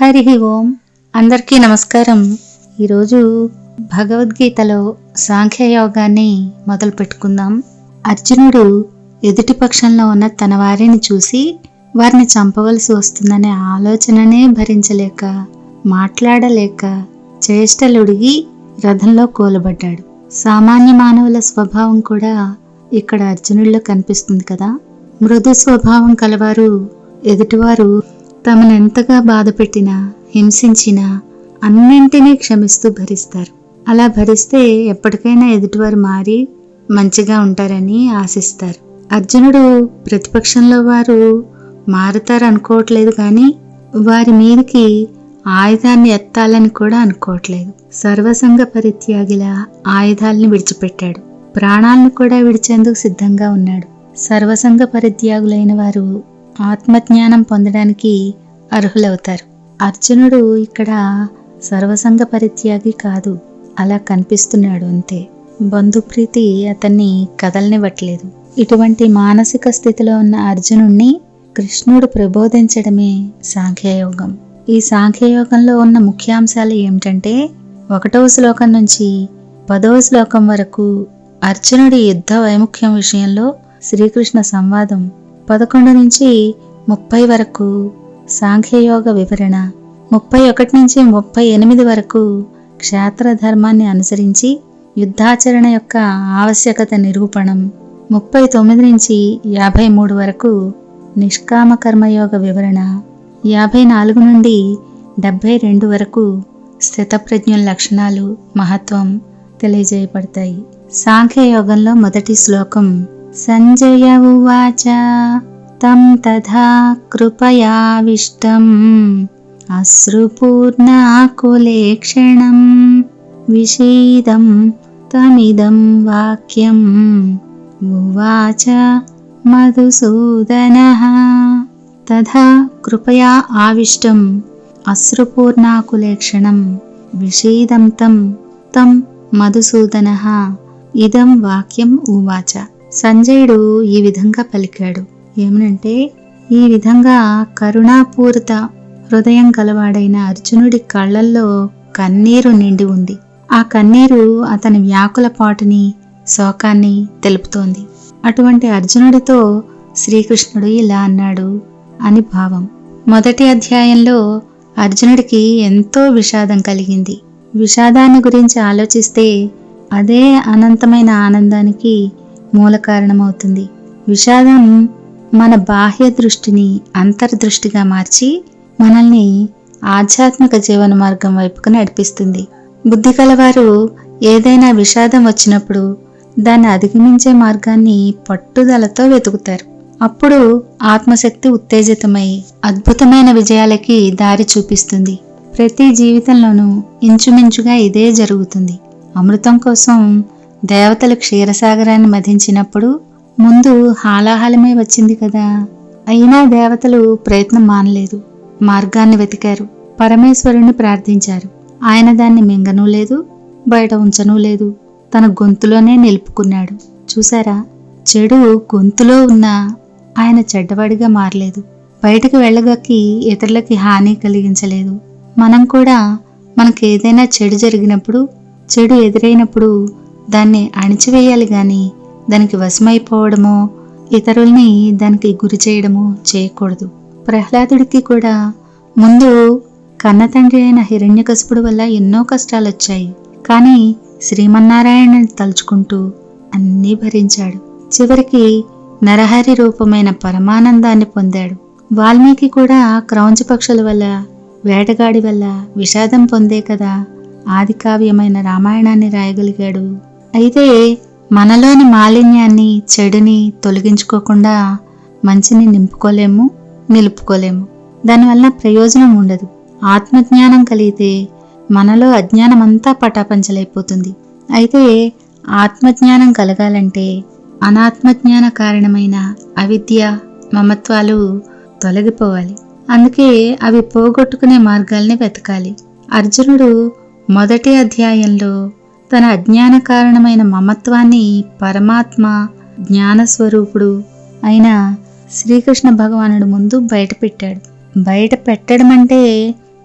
హరి ఓం. అందరికీ నమస్కారం. ఈరోజు భగవద్గీతలో సాంఖ్యయోగాన్ని మొదలు పెట్టుకుందాం. అర్జునుడు ఎదుటి పక్షంలో ఉన్న తన వారిని చూసి వారిని చంపవలసి వస్తుందనే ఆలోచననే భరించలేక మాట్లాడలేక చేష్టలుడిగి రథంలో కూలబడ్డాడు. సామాన్య మానవుల స్వభావం కూడా ఇక్కడ అర్జునుల్లో కనిపిస్తుంది కదా. మృదు స్వభావం కలవారు ఎదుటివారు తమను ఎంతగా బాధ పెట్టినా హింసించినా అన్నింటినీ క్షమిస్తూ భరిస్తారు. అలా భరిస్తే ఎప్పటికైనా ఎదుటివారు మారి మంచిగా ఉంటారని ఆశిస్తారు. అర్జునుడు ప్రతిపక్షంలో వారు మారుతారు అనుకోవట్లేదు కానీ వారి మీదకి ఆయుధాన్ని ఎత్తాలని కూడా అనుకోవట్లేదు. సర్వసంగ పరిత్యాగిలా ఆయుధాల్ని విడిచిపెట్టాడు. ప్రాణాలను కూడా విడిచేందుకు సిద్ధంగా ఉన్నాడు. సర్వసంగ పరిత్యాగులైన వారు ఆత్మజ్ఞానం పొందడానికి అర్హులవుతారు. అర్జునుడు ఇక్కడ సర్వసంగ పరిత్యాగి కాదు. అలా కనిపిస్తున్నాడు అంతే. బంధుప్రీతి అతన్ని కదలనివ్వట్లేదు. ఇటువంటి మానసిక స్థితిలో ఉన్న అర్జునుణ్ణి కృష్ణుడు ప్రబోధించడమే సాంఖ్యయోగం. ఈ సాంఖ్యయోగంలో ఉన్న ముఖ్యాంశాలు ఏమిటంటే ఒకటవ శ్లోకం నుంచి పదవ శ్లోకం వరకు అర్జునుడి యుద్ధ వైముఖ్యం విషయంలో శ్రీకృష్ణ సంవాదం పదకొండు నుంచి ముప్పై వరకు సాంఖ్యయోగ వివరణ ముప్పై ఒకటి నుంచి ముప్పై ఎనిమిది వరకు క్షేత్ర ధర్మాన్ని అనుసరించి యుద్ధాచరణ యొక్క ఆవశ్యకత నిరూపణం. ముప్పై తొమ్మిది నుంచి యాభై మూడు వరకు నిష్కామ కర్మయోగ వివరణ. యాభై నాలుగు నుండి డెబ్భై రెండు వరకు స్థితప్రజ్ఞుల లక్షణాలు మహత్వం తెలియజేయబడతాయి. సాంఖ్యయోగంలో మొదటి శ్లోకం సంజయ ఉవాచ. తం తథా కృపయావిష్టం అశ్రుపూర్ణాకులేక్షణం విషీదం తమిదం వాక్యం ఉవాచ మధుసూదన తథా కృపయా ఆవిష్టం అశ్రుపూర్ణాకులేక్షణం విషీదం తం తం మధుసూదన ఇదం వాక్యం ఉవాచ సంజయుడు ఈ విధంగా పలికాడు। ఏమనంటే ఈ విధంగా కరుణాపూరిత హృదయం గలవాడైన అర్జునుడి కళ్ళల్లో కన్నీరు నిండి ఉంది. ఆ కన్నీరు అతని వ్యాకుల పాటుని శోకాన్ని తెలుపుతోంది. అటువంటి అర్జునుడితో శ్రీకృష్ణుడు ఇలా అన్నాడు అని భావం. మొదటి అధ్యాయంలో అర్జునుడికి ఎంతో విషాదం కలిగింది. విషాదాన్ని గురించి ఆలోచిస్తే అదే అనంతమైన ఆనందానికి మూల కారణమవుతుంది విషాదం మన బాహ్య దృష్టిని అంతర్దృష్టిగా మార్చి మనల్ని ఆధ్యాత్మిక జీవన మార్గం వైపుకు నడిపిస్తుంది. బుద్ధి కలవారు ఏదైనా విషాదం వచ్చినప్పుడు దాన్ని అధిగమించే మార్గాన్ని పట్టుదలతో వెతుకుతారు. అప్పుడు ఆత్మశక్తి ఉత్తేజితమై అద్భుతమైన విజయాలకి దారి చూపిస్తుంది. ప్రతి జీవితంలోనూ ఇంచుమించుగా ఇదే జరుగుతుంది. అమృతం కోసం దేవతలు క్షీరసాగరాన్ని మధించినప్పుడు ముందు హాలాహలమే వచ్చింది కదా. అయినా దేవతలు ప్రయత్నం మానలేదు. మార్గాన్ని వెతికారు. పరమేశ్వరుణ్ణి ప్రార్థించారు. ఆయన దాన్ని మింగనూ లేదు బయట ఉంచనూ లేదు. తన గొంతులోనే నిలుపుకున్నాడు. చూసారా చెడు గొంతులో ఉన్నా ఆయన చెడ్డవాడిగా మారలేదు. బయటకు వెళ్ళగక్కి ఇతరులకి హాని కలిగించలేదు. మనం కూడా మనకు ఏదైనా చెడు జరిగినప్పుడు చెడు ఎదురైనప్పుడు దాన్ని అణిచివేయాలి కానీ దానికి వశమైపోవడమో ఇతరుల్ని దానికి గురి చేయడమో చేయకూడదు. ప్రహ్లాదుడికి కూడా ముందు కన్నతండ్రి అయిన హిరణ్యకశిపుడు వల్ల ఎన్నో కష్టాలు వచ్చాయి కానీ శ్రీమన్నారాయణని తలుచుకుంటూ అన్నీ భరించాడు. చివరికి నరహరి రూపమైన పరమానందాన్ని పొందాడు. వాల్మీకి కూడా క్రౌంచ పక్షుల వల్ల వేటగాడి వల్ల విషాదం పొందే కదా ఆది కావ్యమైన రామాయణాన్ని రాయగలిగాడు. అయితే మనలోని మాలిన్యాన్ని చెడుని తొలగించుకోకుండా మంచిని నింపుకోలేము నిలుపుకోలేము. దానివల్ల ప్రయోజనం ఉండదు. ఆత్మజ్ఞానం కలిగితే మనలో అజ్ఞానం అంతా పటాపంచలైపోతుంది. అయితే ఆత్మజ్ఞానం కలగాలంటే అనాత్మజ్ఞాన కారణమైన అవిద్య మమత్వాలు తొలగిపోవాలి. అందుకే అవి పోగొట్టుకునే మార్గాల్ని వెతకాలి. అర్జునుడు మొదటి అధ్యాయంలో తన అజ్ఞాన కారణమైన మమత్వాన్ని పరమాత్మ జ్ఞానస్వరూపుడు అయిన శ్రీకృష్ణ భగవానుడు ముందు బయట పెట్టాడు బయట పెట్టడం అంటే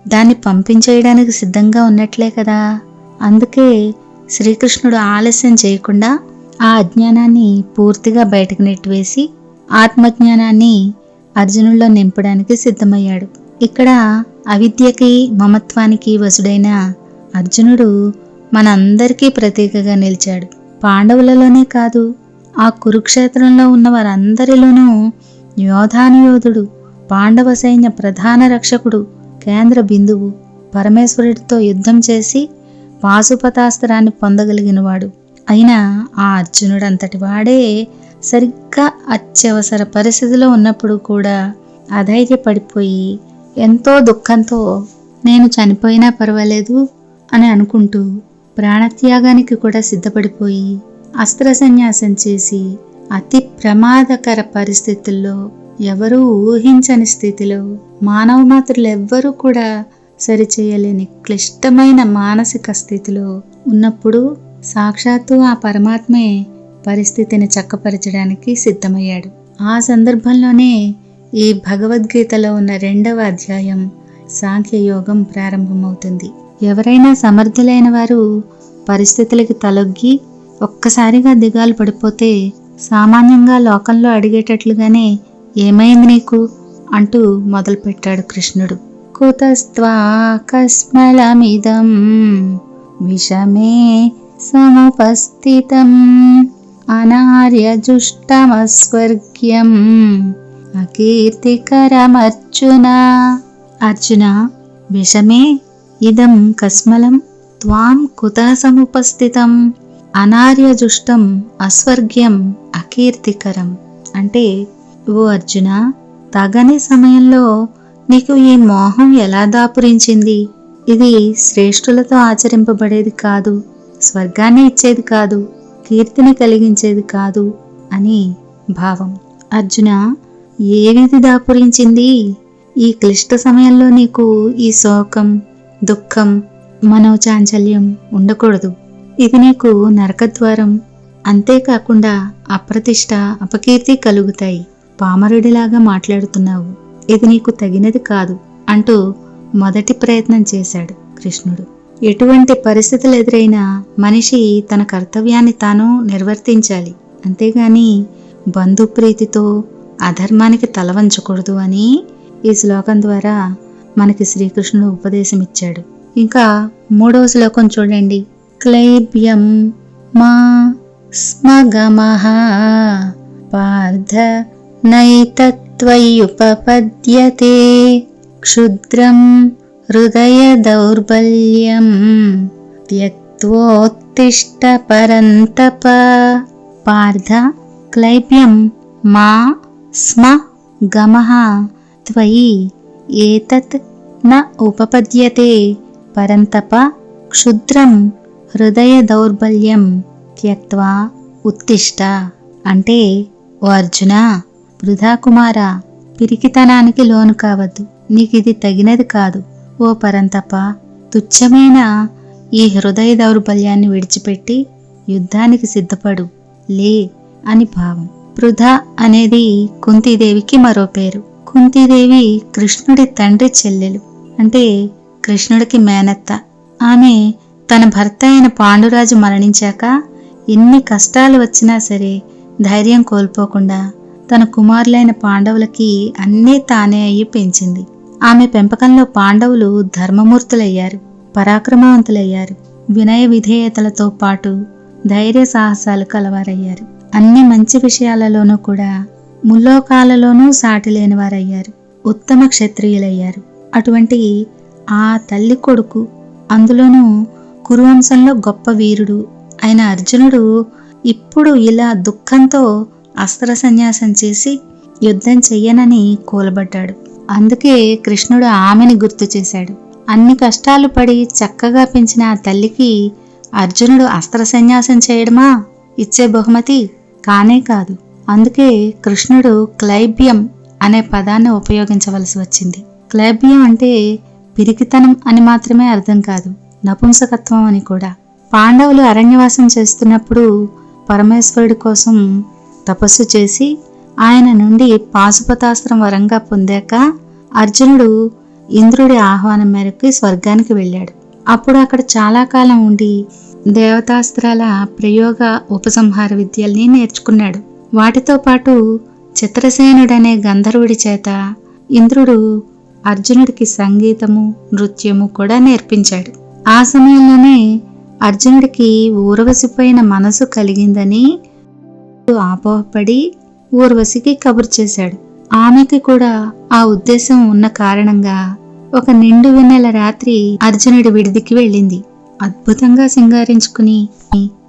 దాన్ని పంపించేయడానికి సిద్ధంగా ఉన్నట్లే కదా. అందుకే శ్రీకృష్ణుడు ఆలస్యం చేయకుండా ఆ అజ్ఞానాన్ని పూర్తిగా బయటకు నెట్టివేసి ఆత్మజ్ఞానాన్ని అర్జునుల్లో నింపడానికి సిద్ధమయ్యాడు. ఇక్కడ అవిద్యకి మమత్వానికి వసుడైన అర్జునుడు మనందరికీ ప్రతీకగా నిలిచాడు. పాండవులలోనే కాదు ఆ కురుక్షేత్రంలో ఉన్న వారందరిలోనూ యోధానుయోధుడు పాండవ సైన్య ప్రధాన రక్షకుడు కేంద్ర బిందువు పరమేశ్వరుడితో యుద్ధం చేసి పాశుపతాస్త్రాన్ని పొందగలిగినవాడు. అయినా ఆ అర్జునుడంతటి వాడే సరిగ్గా అత్యవసర పరిస్థితిలో ఉన్నప్పుడు కూడా అధైర్యపడిపోయి ఎంతో దుఃఖంతో నేను చనిపోయినా పర్వాలేదు అని అనుకుంటూ ప్రాణత్యాగానికి కూడా సిద్ధపడిపోయి అస్త్ర సన్యాసం చేసి అతి ప్రమాదకర పరిస్థితుల్లో ఎవరూ ఊహించని స్థితిలో మానవ మాతృలు ఎవ్వరూ కూడా సరిచేయలేని క్లిష్టమైన మానసిక స్థితిలో ఉన్నప్పుడు సాక్షాత్తు ఆ పరమాత్మే పరిస్థితిని చక్కపరచడానికి సిద్ధమయ్యాడు. ఆ సందర్భంలోనే ఈ భగవద్గీతలో ఉన్న రెండవ అధ్యాయం సాంఖ్యయోగం ప్రారంభమవుతుంది. ఎవరైనా సమర్థులైన వారు పరిస్థితులకి తలొగ్గి ఒక్కసారిగా దిగాలు పడిపోతే సామాన్యంగా లోకంలో అడిగేటట్లుగానే ఏమైంది నీకు? అంటూ మొదలుపెట్టాడు కృష్ణుడు. కుతస్త్వాకస్మలమిదం విషమే సముపస్థితం అనార్యజుష్టమస్వర్గ్యం అకీర్తికరమర్జున. అర్జున విషమే ఇదం కస్మలం త్వాం కుతః సముపస్థితం అనార్యజుష్టం అస్వర్గ్యం అకీర్తికరం. అంటే ఓ అర్జున తగని సమయంలో నీకు ఈ మోహం ఎలా దాపురించింది? ఇది శ్రేష్ఠులతో ఆచరింపబడేది కాదు స్వర్గాన్ని ఇచ్చేది కాదు కీర్తిని కలిగించేది కాదు అని భావం. అర్జున ఏ విధి దాపురించింది? ఈ క్లిష్ట సమయంలో నీకు ఈ శోకం దుఃఖం మనోచాంచల్యం ఉండకూడదు. ఇది నీకు నరకద్వారం. అంతేకాకుండా అప్రతిష్ట అపకీర్తి కలుగుతాయి. పామరుడిలాగా మాట్లాడుతున్నావు. ఇది నీకు తగినది కాదు అంటూ మొదటి ప్రయత్నం చేశాడు కృష్ణుడు. ఎటువంటి పరిస్థితులు ఎదురైనా మనిషి తన కర్తవ్యాన్ని తాను నిర్వర్తించాలి. అంతేగాని బంధుప్రీతితో అధర్మానికి తల వంచకూడదు అని ఈ శ్లోకం ద్వారా మనకి శ్రీకృష్ణుడు ఉపదేశం ఇచ్చాడు ఇంకా మూడవ శ్లోకం చూడండి. క్లైబ్యం మా స్మగమః పార్థ నైతత్వయుపపద్యతే క్షుద్రం హృదయ దౌర్బల్యం త్యక్తోత్తిష్ట పరంతప పార్థ క్లైబ్యం మా స్మ గమః త్వయి ఏతత్ న ఉపపద్యతే పరంతప క్షుద్రం హృదయ దౌర్బల్యం త్యక్వా ఉత్తిష్ట అంటే ఓ అర్జున వృధా కుమార పిరికితనానికి లోను కావద్దు నీకు ఇది తగినది కాదు. ఓ పరంతప తుచ్చమైన ఈ హృదయ దౌర్బల్యాన్ని విడిచిపెట్టి యుద్ధానికి సిద్ధపడు లే అని భావం. పృథ అనేది కుంతీదేవికి మరో పేరు. కుంతీదేవి కృష్ణుడి తండ్రి చెల్లెలు అంటే కృష్ణుడికి మేనత్త. ఆమె తన భర్త అయిన పాండురాజు మరణించాక ఎన్ని కష్టాలు వచ్చినా సరే ధైర్యం కోల్పోకుండా తన కుమారులైన పాండవులకి అన్నీ తానే అయ్యి పెంచింది. ఆమె పెంపకంలో పాండవులు ధర్మమూర్తులయ్యారు పరాక్రమవంతులయ్యారు వినయ విధేయతలతో పాటు ధైర్య సాహసాలు కలవారయ్యారు అన్ని మంచి విషయాలలోనూ కూడా ముల్లోకాలలోనూ సాటి లేనివారయ్యారు ఉత్తమ క్షత్రియులయ్యారు. అటువంటి ఆ తల్లి కొడుకు అందులోనూ కురువంశంలో గొప్ప వీరుడు అయిన అర్జునుడు ఇప్పుడు ఇలా దుఃఖంతో అస్త్ర సన్యాసం చేసి యుద్ధం చెయ్యనని కూలబడ్డాడు. అందుకే కృష్ణుడు ఆమెని గుర్తు చేశాడు. అన్ని కష్టాలు పడి చక్కగా పెంచిన ఆ తల్లికి అర్జునుడు అస్త్ర సన్యాసం చేయడమా? ఇచ్చే బహుమతి కానే కాదు. అందుకే కృష్ణుడు క్లైబ్యం అనే పదాన్ని ఉపయోగించవలసి వచ్చింది. క్లైబ్యం అంటే పిరికితనం అని మాత్రమే అర్థం కాదు నపుంసకత్వం అని కూడా. పాండవులు అరణ్యవాసం చేస్తున్నప్పుడు పరమేశ్వరుడి కోసం తపస్సు చేసి ఆయన నుండి పాశుపతాస్త్రం వరంగా పొందాక అర్జునుడు ఇంద్రుడి ఆహ్వానం మేరకు స్వర్గానికి వెళ్ళాడు. అప్పుడు అక్కడ చాలా కాలం ఉండి దేవతాస్త్రాల ప్రయోగ ఉపసంహార విద్యల్ని నేర్చుకున్నాడు. వాటితో పాటు చిత్రసేనుడనే గంధర్వుడి చేత ఇంద్రుడు అర్జునుడికి సంగీతము నృత్యము కూడా నేర్పించాడు. ఆ సమయంలోనే అర్జునుడికి ఊరవశిపోయిన మనసు కలిగిందని ఆపోహపడి ఊర్వశికి కబురు చేశాడు. ఆమెకి కూడా ఆ ఉద్దేశం ఉన్న కారణంగా ఒక నిండు వెన్నెల రాత్రి అర్జునుడి విడిదికి వెళ్ళింది. అద్భుతంగా సింగారించుకుని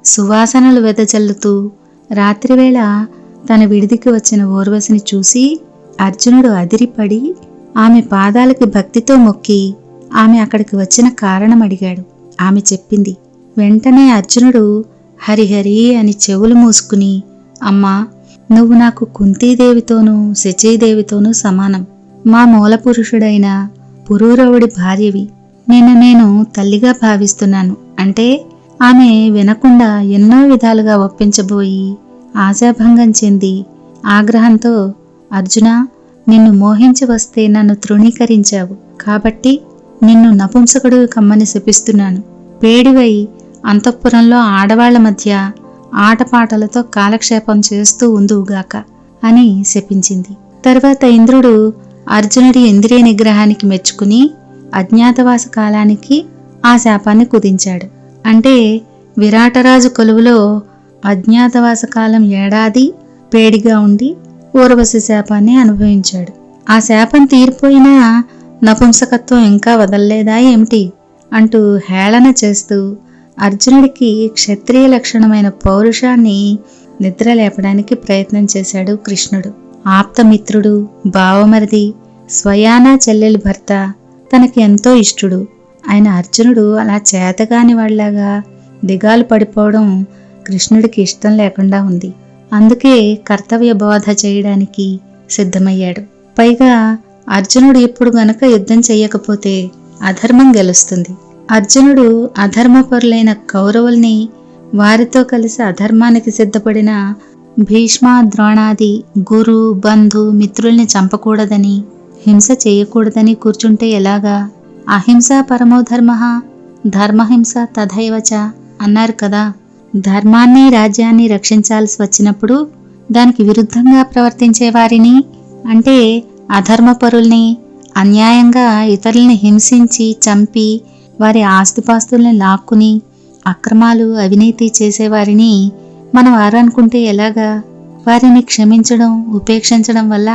సువాసనలు వెదజల్లుతూ రాత్రివేళ తన విడిదికి వచ్చిన ఊర్వశిని చూసి అర్జునుడు అదిరిపడి ఆమె పాదాలకి భక్తితో మొక్కి ఆమె అక్కడికి వచ్చిన కారణం అడిగాడు. ఆమె చెప్పింది వెంటనే అర్జునుడు హరిహరి అని చెవులు మూసుకుని అమ్మా నువ్వు నాకు కుంతీదేవితోనూ శచీదేవితోనూ సమానం. మా మూల పురుషుడైన పురూరవుడి భార్యవి. నిన్ను నేను తల్లిగా భావిస్తున్నాను. అంటే ఆమె వినకుండా ఎన్నో విధాలుగా ఒప్పించబోయి ఆశాభంగం చెంది ఆగ్రహంతో అర్జున నిన్ను మోహించి వస్తే నన్ను తృణీకరించావు. కాబట్టి నిన్ను నపుంసకుడు కమ్మని శపిస్తున్నాను. పేడివై అంతఃపురంలో ఆడవాళ్ళ మధ్య ఆటపాటలతో కాలక్షేపం చేస్తూ ఉందువుగాక అని శపించింది. తర్వాత ఇంద్రుడు అర్జునుడి ఇంద్రియ నిగ్రహానికి మెచ్చుకుని అజ్ఞాతవాస కాలానికి ఆ శాపాన్ని కుదించాడు. అంటే విరాటరాజు కొలువులో అజ్ఞాతవాస కాలం ఏడాది పేడిగా ఉండి ఊర్వశి శాపాన్ని అనుభవించాడు. ఆ శాపం తీరిపోయినా నపుంసకత్వం ఇంకా వదల్లేదా ఏమిటి? అంటూ హేళన చేస్తూ అర్జునుడికి క్షత్రియ లక్షణమైన పౌరుషాన్ని నిద్ర లేపడానికి ప్రయత్నం చేశాడు కృష్ణుడు. ఆప్తమిత్రుడు భావమరిది స్వయానా చెల్లెలి భర్త తనకి ఎంతో ఇష్టుడు. ఆయన అర్జునుడు అలా చేతగాని వాళ్ళలాగా దిగాలు పడిపోవడం కృష్ణుడికి ఇష్టం లేకుండా ఉంది. అందుకే కర్తవ్య బోధ చేయడానికి సిద్ధమయ్యాడు. పైగా అర్జునుడు ఇప్పుడు గనక యుద్ధం చెయ్యకపోతే అధర్మం గెలుస్తుంది. అర్జునుడు అధర్మపరులైన కౌరవుల్ని వారితో కలిసి అధర్మానికి సిద్ధపడిన భీష్మ ద్రోణాది గురు బంధు మిత్రుల్ని చంపకూడదని హింస చేయకూడదని కూర్చుంటే ఎలాగా? అహింస పరమోధర్మ ధర్మహింస తథైవచ అన్నారు కదా. ధర్మాన్ని రాజ్యాన్ని రక్షించాల్సి వచ్చినప్పుడు దానికి విరుద్ధంగా ప్రవర్తించే వారిని అంటే అధర్మపరుల్ని అన్యాయంగా ఇతరుల్ని హింసించి చంపి వారి ఆస్తిపాస్తుల్ని లాక్కుని అక్రమాలు అవినీతి చేసేవారిని మనం వారనుకుంటే ఎలాగా? వారిని క్షమించడం ఉపేక్షించడం వల్ల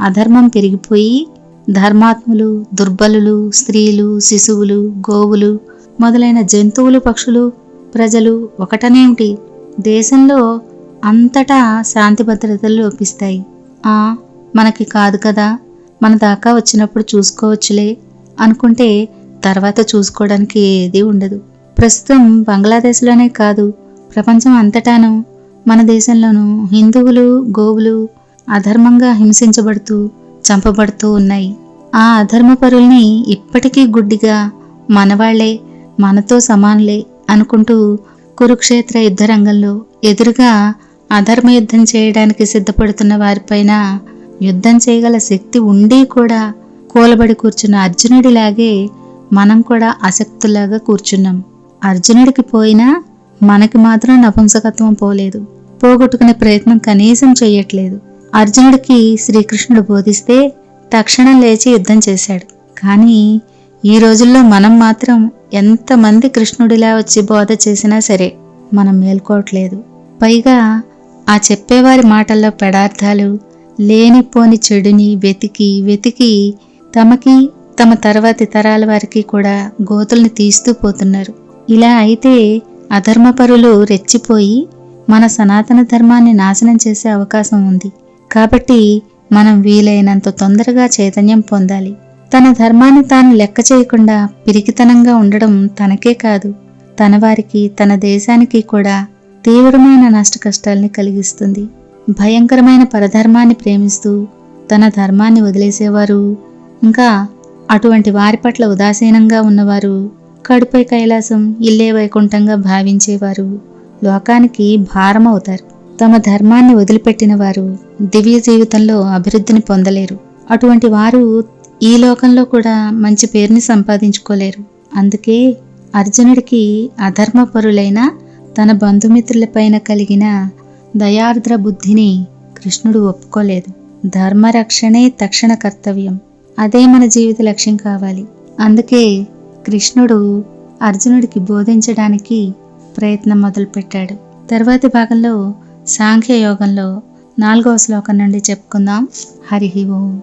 అధర్మం పెరిగిపోయి ధర్మాత్ములు దుర్బలులు స్త్రీలు శిశువులు గోవులు మొదలైన జంతువులు పక్షులు ప్రజలు ఒకటనేమిటి? దేశంలో అంతటా శాంతి భద్రతలు లోపిస్తాయి. ఆ మనకి కాదు కదా. మన దాకా వచ్చినప్పుడు చూసుకోవచ్చులే అనుకుంటే తర్వాత చూసుకోవడానికి ఏదీ ఉండదు. ప్రస్తుతం బంగ్లాదేశ్లోనే కాదు ప్రపంచం అంతటాను మన దేశంలోనూ హిందువులు గోవులు అధర్మంగా హింసించబడుతూ చంపబడుతూ ఉన్నాయి. ఆ అధర్మపరుల్ని ఇప్పటికీ గుడ్డిగా మనవాళ్ళే మనతో సమానులే అనుకుంటూ కురుక్షేత్ర యుద్ధరంగంలో ఎదురుగా అధర్మ యుద్ధం చేయడానికి సిద్ధపడుతున్న వారిపైన యుద్ధం చేయగల శక్తి ఉండి కూడా కూలబడి కూర్చున్న అర్జునుడిలాగే మనం కూడా అసక్తులాగా కూర్చున్నాం. అర్జునుడికి పోయినా మనకి మాత్రం నపుంసకత్వం పోలేదు. పోగొట్టుకునే ప్రయత్నం కనీసం చెయ్యట్లేదు. అర్జునుడికి శ్రీకృష్ణుడు బోధిస్తే తక్షణం లేచి యుద్ధం చేశాడు. కానీ ఈ రోజుల్లో మనం మాత్రం ఎంతమంది కృష్ణుడిలా వచ్చి బోధ చేసినా సరే మనం మేల్కోవట్లేదు. పైగా ఆ చెప్పేవారి మాటల్లో పెడార్థాలు లేనిపోని చెడుని వెతికి వెతికి తమకి తమ తర్వాతి తరాల వారికి కూడా గోతుల్ని తీస్తూ పోతున్నారు. ఇలా అయితే అధర్మపరులు రెచ్చిపోయి మన సనాతన ధర్మాన్ని నాశనం చేసే అవకాశం ఉంది. కాబట్టి మనం వీలైనంత తొందరగా చైతన్యం పొందాలి. తన ధర్మాన్ని తాను లెక్క చేయకుండా పిరికితనంగా ఉండడం తనకే కాదు. తన వారికి తన దేశానికి కూడా తీవ్రమైన నష్ట కష్టాల్ని కలిగిస్తుంది. భయంకరమైన పరధర్మాన్ని ప్రేమిస్తూ తన ధర్మాన్ని వదిలేసేవారు ఇంకా అటువంటి వారి పట్ల ఉదాసీనంగా ఉన్నవారు కడుపై కైలాసం ఇల్లే వైకుంఠంగా భావించేవారు. లోకానికి భారం అవుతారు తమ ధర్మాన్ని వదిలిపెట్టిన వారు దివ్య జీవితంలో అభివృద్ధిని పొందలేరు. అటువంటి వారు ఈ లోకంలో కూడా మంచి పేరుని సంపాదించుకోలేరు. అందుకే అర్జునుడికి అధర్మపరులైన తన బంధుమిత్రులపైన కలిగిన దయార్ద్ర బుద్ధిని కృష్ణుడు ఒప్పుకోలేదు. ధర్మరక్షణే తక్షణ కర్తవ్యం. అదే మన జీవిత లక్ష్యం కావాలి. అందుకే కృష్ణుడు అర్జునుడికి బోధించడానికి ప్రయత్నం మొదలుపెట్టాడు. తర్వాతి భాగంలో సాంఖ్య యోగంలో నాలుగవ శ్లోకం నుండి చెప్పుకుందాం. హరి ఓం.